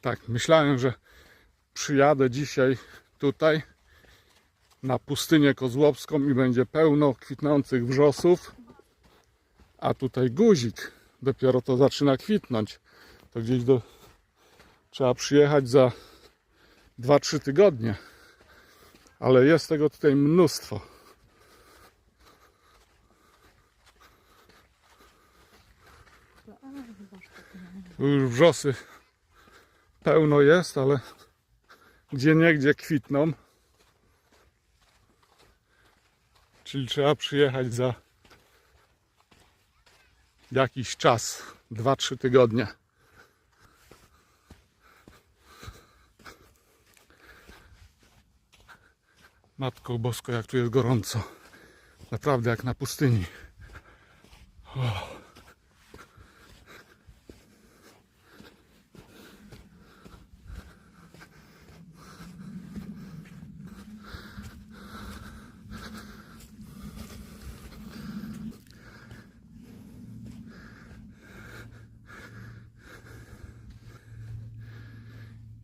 Tak, myślałem, że przyjadę dzisiaj tutaj na pustynię kozłowską i będzie pełno kwitnących wrzosów, a tutaj guzik dopiero to zaczyna kwitnąć. To gdzieś do... trzeba przyjechać za 2-3 tygodnie. Ale jest tego tutaj mnóstwo. Tu już wrzosy pełno jest, ale gdzie niegdzie kwitną. Czyli trzeba przyjechać za jakiś czas, 2-3 tygodnie. Matko Bosko, jak tu jest gorąco. Naprawdę jak na pustyni.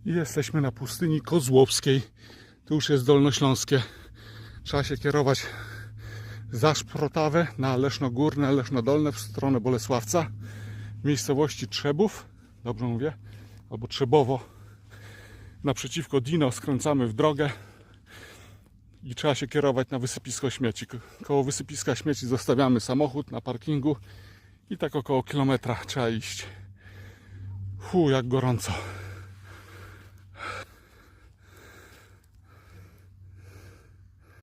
Jesteśmy na pustyni kozłowskiej. Tu już jest Dolnośląskie. Trzeba się kierować za Szprotawę na Leszno Górne, Leszno Dolne w stronę Bolesławca. W miejscowości Trzebów, dobrze mówię, albo Trzebowo. Naprzeciwko Dino skręcamy w drogę i trzeba się kierować na wysypisko śmieci. Ko- Koło wysypiska śmieci zostawiamy samochód na parkingu i tak około kilometra trzeba iść. Fu, jak gorąco.